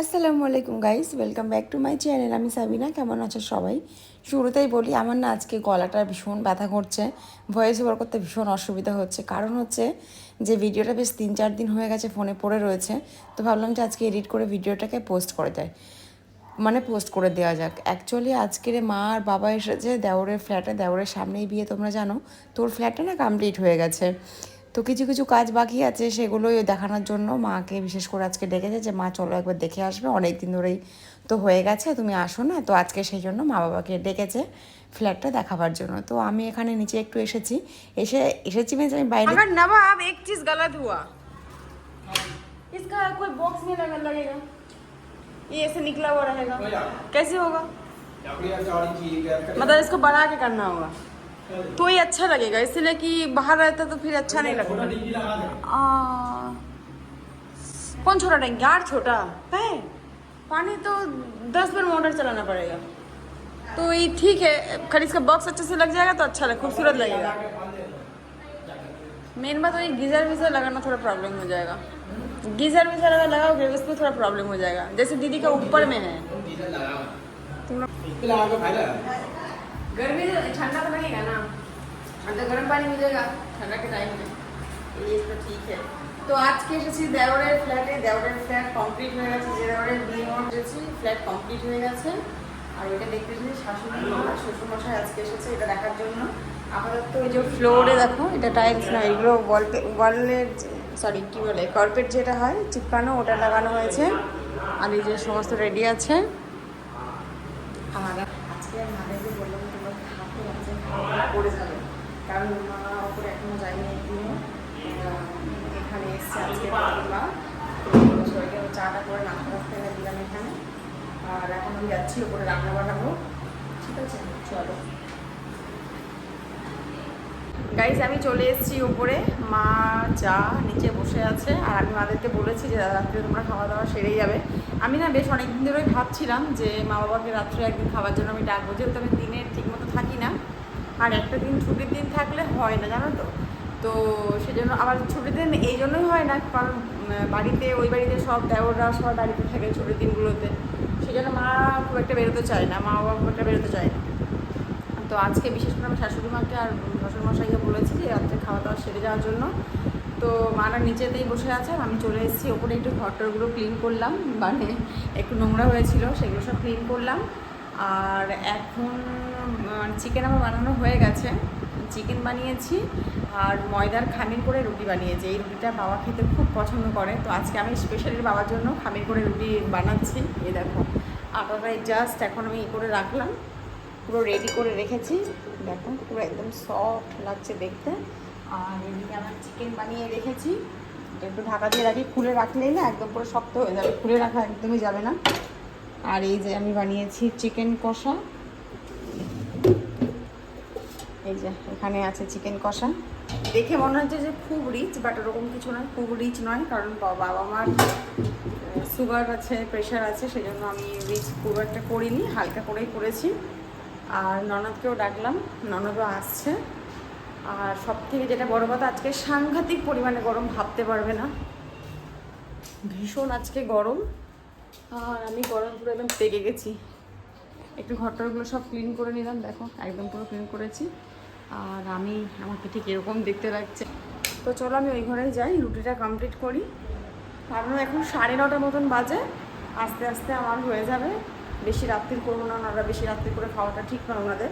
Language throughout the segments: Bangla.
আসসালামু আলাইকুম guys welcome back to my channel আমি সাবিনা, কেমন আছো সবাই? শুরুতেই বলি, আমার না আজকে গলাটা ভীষণ ব্যথা করছে। ভয়েস ওভার করতে ভীষণ অসুবিধা হচ্ছে। কারণ হচ্ছে যে ভিডিওটা বেশ তিন চার দিন হয়ে গেছে ফোনে পড়ে রয়েছে। তো ভাবলাম যে আজকে এডিট করে ভিডিওটাকে পোস্ট করে যায়। মানে পোস্ট করে দেওয়া যাক। অ্যাকচুয়ালি আজকের মা আর বাবা এসেছে দেওরের ফ্ল্যাটে দেওরের সামনেই বিয়ে, তোমরা জানো। তোর ফ্ল্যাটটা না কমপ্লিট হয়ে গেছে। তো কিছু কিছু কাজ বাকি আছে সেগুলোই দেখানোর জন্য মাকে বিশেষ করে আজকে ডেকেছে যে মা চলো একবার দেখে আসবে অনেক দিন ধরেই তো হয়ে গেছে তুমি আসো না তো আজকে সেই জন্য মা বাবাকে ডেকেছে ফ্ল্যাটটা দেখাবার জন্য তো আমি এখানে নিচে একটু এসেছি এসে এসেছি মানে আমি বাইরে अगर नवाब एक चीज गलत हुआ इसका कोई बॉक्स में लगा लगेगा ये ऐसे निकला हुआ रहेगा कैसे होगा मतलब इसको बढ़ा के करना होगा तो ये अच्छा लगेगा इसलिए कि बाहर रहता तो फिर अच्छा नहीं लगता। कौन छोटा टैंक? यार छोटा। है? पानी तो दस बार मोटर चलाना पड़ेगा। तो ये ठीक है खाली इसका बॉक्स अच्छे से लग जाएगा तो अच्छा लगे खूबसूरत लगेगा। मेन बात वही गीजर वीजर लगाना थोड़ा प्रॉब्लम हो जाएगा। गीजर वीजर अगर लगाओगे उसमें थोड़ा प्रॉब्लम हो जाएगा। जैसे दीदी का ऊपर में है? गर्मी ठंडा तो लगेगा ना ठंडा गर्म पानी मिलेगा ठंडा के टाइम में ये तो ठीक है তো আজকে এসেছি দেওরের ফ্ল্যাটে দেওরের ফ্ল্যাট কমপ্লিট হয়ে গেছে যে দেওরের বিয়ে এসেছি ফ্ল্যাট কমপ্লিট হয়ে গেছে আর ওইটা দেখতে এসেছি শাশুড়ি মা আর শ্বশুরমশাই আজকে এসেছে এটা দেখার জন্য আপাতত ওই যে ফ্লোরে দেখো এটা টাইলস না এগুলো ওয়াল ওয়ালের সরি কী বলে কার্পেট যেটা হয় চিপকানো ওটা লাগানো হয়েছে আর এই যে সমস্ত রেডি আছে আর এখন আমি যাচ্ছি, ওপরে রান্না বানাবো। ঠিক আছে? চলো। গাইজ আমি চলে এসেছি উপরে মা চা নিচে বসে আছে, আর আমি মাদেরকে বলেছি যে রাত্রে তোমরা খাওয়া দাওয়া সেরেই যাবে। আমি না বেশ অনেক দিন ধরেই ভাবছিলাম যে, মা বাবাকে রাত্রে একদিন খাওয়ার জন্য আমি ডাকবো, যেহেতু আমি দিনে ঠিকমতো থাকি না। আর একটা দিন ছুটির দিন থাকলে হয় না, জানো তো? তো সেজন্য আবার ছুটির দিন এই জন্যই হয় না, কারণ বাড়িতে, ওই বাড়িতে সব দেওররা সবাই বাড়িতে থাকে ছুটির দিনগুলোতে। সেই জন্য মা খুব একটা বেরোতে চায় না, মা বাবা খুব একটা বেরোতে চায় না। তো আজকে বিশেষ করে আমি শাশুড়ি মাকে আর শ্বশুরমশাইকে বলেছি যে রাত্রে খাওয়া দাওয়া সেরে যাওয়ার জন্য। তো মারা নিচেতেই বসে আছে, আমি চলে এসেছি, ওপরে একটু ঘরটরগুলো ক্লিন করলাম মানে একটু নোংরা হয়েছিল, সেগুলো সব ক্লিন করলাম। আর এখন চিকেন আমার বানানো হয়ে গেছে। চিকেন বানিয়েছি আর ময়দার খামির করে রুটি বানিয়েছি। এই রুটিটা বাবা খেতে খুব পছন্দ করে। তো আজকে আমি স্পেশালি বাবার জন্য খামির করে রুটি বানাচ্ছি। এই দেখো আটাটাই জাস্ট এখন আমি ই করে রাখলাম। পুরো রেডি করে রেখেছি। দেখো, পুরো একদম সফট লাগছে দেখতে। আর এদিকে আমার চিকেন বানিয়ে রেখেছি। একটু ঢাকা দিয়ে রাখি। খুলে রাখলেই না একদম পুরো শক্ত হয়ে যাবে। খুলে রাখা একদমই যাবে না। আর এই যে আমি বানিয়েছি চিকেন কষা। এই যে, এখানে আছে চিকেন কষা। দেখে মনে হচ্ছে যে খুব রিচ বাট ওরকম কিছু নয়, খুব রিচ নয়, কারণ বাবা মার সুগার আছে প্রেশার আছে সেই জন্য আমি রিচ খুব একটা করিনি, হালকা করেই করেছি। আর ননদকেও ডাকলাম, ননদও আসছে। আর সব থেকে যেটা বড় কথা, আজকে সাংঘাতিক পরিমাণে গরম ভাবতে পারবে না। ভীষণ আজকে গরম। আর আমি গরম পুরো একদম পেকে গেছি। একটু ঘরটরগুলো সব ক্লিন করে নিলাম, দেখো, একদম পুরো ক্লিন করেছি। আর আমি আমাকে ঠিক এরকম দেখতে লাগছে। তো চলো আমি ওই ঘরে যাই, রুটিটা কমপ্লিট করি। কারণ এখন সাড়ে নটার মতন বাজে, আস্তে আস্তে আমার হয়ে যাবে। বেশি রাত্রির করব না ওনারা বেশি রাত্রি করে খাওয়াটা ঠিক নয় ওনাদের।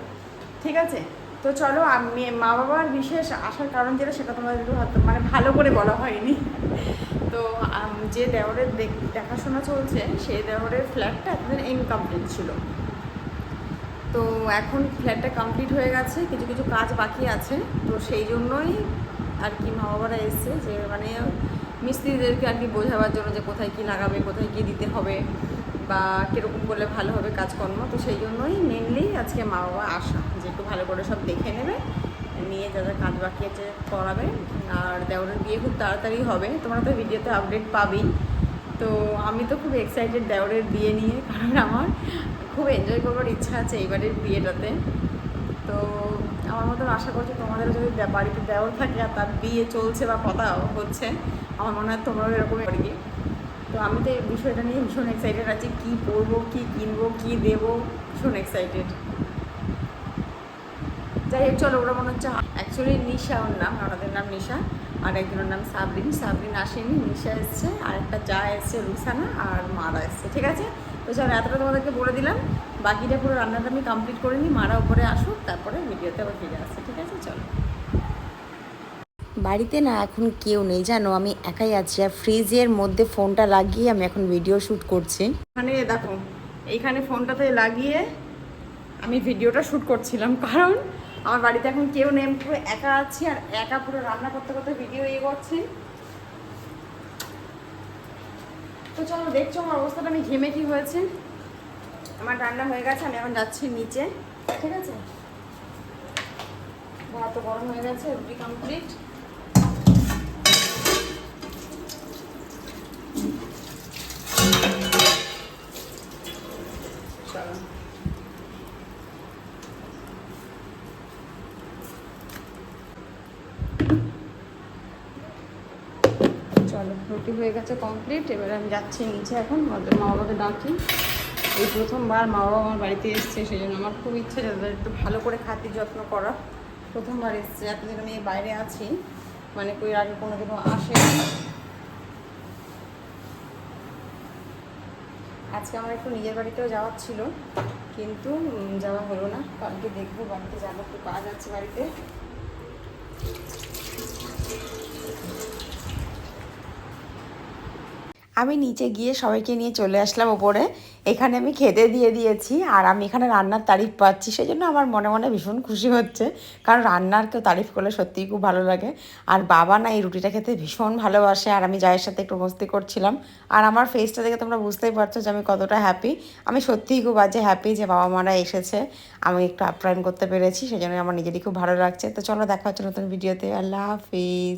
ঠিক আছে? তো চলো, আমি মা বাবার বিশেষ আসার কারণ যেটা, সেটা তোমাদের মানে ভালো করে বলা হয়নি। তো যে দেওরের দেখ- দেখাশোনা চলছে, সেই দেওরের ফ্ল্যাটটা এতদিন ইনকমপ্লিট ছিল। তো এখন ফ্ল্যাটটা কমপ্লিট হয়ে গেছে, কিছু কিছু কাজ বাকি আছে, তো সেই জন্যই আর কি মা বাবারা এসছে যে মানে মিস্ত্রিদেরকে আর কি বোঝাবার জন্য যে কোথায় কি লাগাবে, কোথায় কি দিতে হবে বা কীরকম করলে ভালো হবে কাজকর্ম। তো সেই জন্যই মেনলি আজকে মা বাবা আসা, যে একটু ভালো করে সব দেখে নেবে, নিয়ে যা যা কাজ বাকি আছে করাবে, আর দেওরের বিয়ে খুব তাড়াতাড়ি হবে, তোমরা তো ভিডিওতে আপডেট পাবেই। তো আমি তো খুব এক্সাইটেড দেওরের বিয়ে নিয়ে, কারণ আমার খুব এনজয় করবার ইচ্ছা আছে এইবারের বিয়েটাতে। তো আমার মতন আশা করছি তোমাদের যদি বাড়িতে দেওয়ার থাকে আর তার বিয়ে চলছে বা কথা হচ্ছে, আমার মনে হয় তোমরাও এরকমই আর কি তো আমি তো এই বিষয়টা নিয়ে ভীষণ এক্সাইটেড আছি, কী পরবো কী কিনবো, কী দেবো, ভীষণ এক্সাইটেড যাই হোক, চলো, ওরা মনে হচ্ছে অ্যাকচুয়ালি নিশা ওর নাম, ওনাদের নাম নিশা। আর একজনের নাম সাবরিন। সাবরিন আসেনি নিশা এসছে আর একটা যা এসছে রুসানা আর মারা এসছে ঠিক আছে? তো চলো এতটা তোমাদেরকে বলে দিলাম। বাকিটা পুরো রান্নাটা আমি কমপ্লিট করে নিই মারা উপরে আসুক তারপরে ভিডিওতে আবার ফিরে আসছে ঠিক আছে? চলো। বাড়িতে না এখন কেউ নেই জানো? আমি একাই আছি আর ফ্রিজের মধ্যে ফোনটা লাগিয়ে আমি এখন ভিডিও শ্যুট করছি। এখানে দেখো এইখানে ফোনটাতে লাগিয়ে আমি ভিডিওটা শ্যুট করছিলাম কারণ আমার বাড়িতে এখন কেউ নেই পুরো একা আছি আর একা পুরো রান্না করতে করতে ভিডিও ইয়ে করছি তো চলো, দেখছ আমার অবস্থাটা, আমি ঘেমে কি হয়েছে? আমার রান্না হয়ে গেছে, আমি এখন যাচ্ছি নিচে, ঠিক আছে? ভাত গরম হয়ে গেছে, রুটি কমপ্লিট চলো চলো রুটি হয়ে গেছে কমপ্লিট। এবারে আমি যাচ্ছি নিচে এখন। ওদের মা বাবাকে ডাকি। এই প্রথমবার মা বাবা আমার বাড়িতে এসছে সেই জন্য আমার খুব ইচ্ছে যে তাদের একটু ভালো করে খাতির যত্ন করা। প্রথমবার এসছে এতদিন আমি বাইরে আছি। মানে কই আগে কোনো দিনও আসে আজকে আমার একটু নিজের বাড়িতেও যাওয়ার ছিল, কিন্তু যাওয়া হলো না। কালকে দেখব, বাড়িতে যাব, একটু কাজ আছে বাড়িতে। আমি নিচে গিয়ে সবাইকে নিয়ে চলে আসলাম ওপরে এখানে আমি খেতে দিয়ে দিয়েছি আর আমি এখানে রান্নার তারিফ পাচ্ছি। সেই জন্য আমার মনে মনে ভীষণ খুশি হচ্ছে। কারণ রান্নার কেউ তারিফ করলে সত্যিই খুব ভালো লাগে। আর বাবা না এই রুটিটা খেতে ভীষণ ভালোবাসে। আর আমি জায়ের সাথে একটু মস্তি করছিলাম। আর আমার ফেসটা দেখে তোমরা বুঝতেই পারছ যে আমি কতটা হ্যাপি আমি সত্যিই খুব আজকে হ্যাপি যে বাবা মারা এসেছে। আমি একটু আপ্যায়ন করতে পেরেছি। সেই জন্য আমার নিজেরই খুব ভালো লাগছে। তো চলো দেখা হচ্ছে নতুন ভিডিওতে আল্লাহ হাফিজ।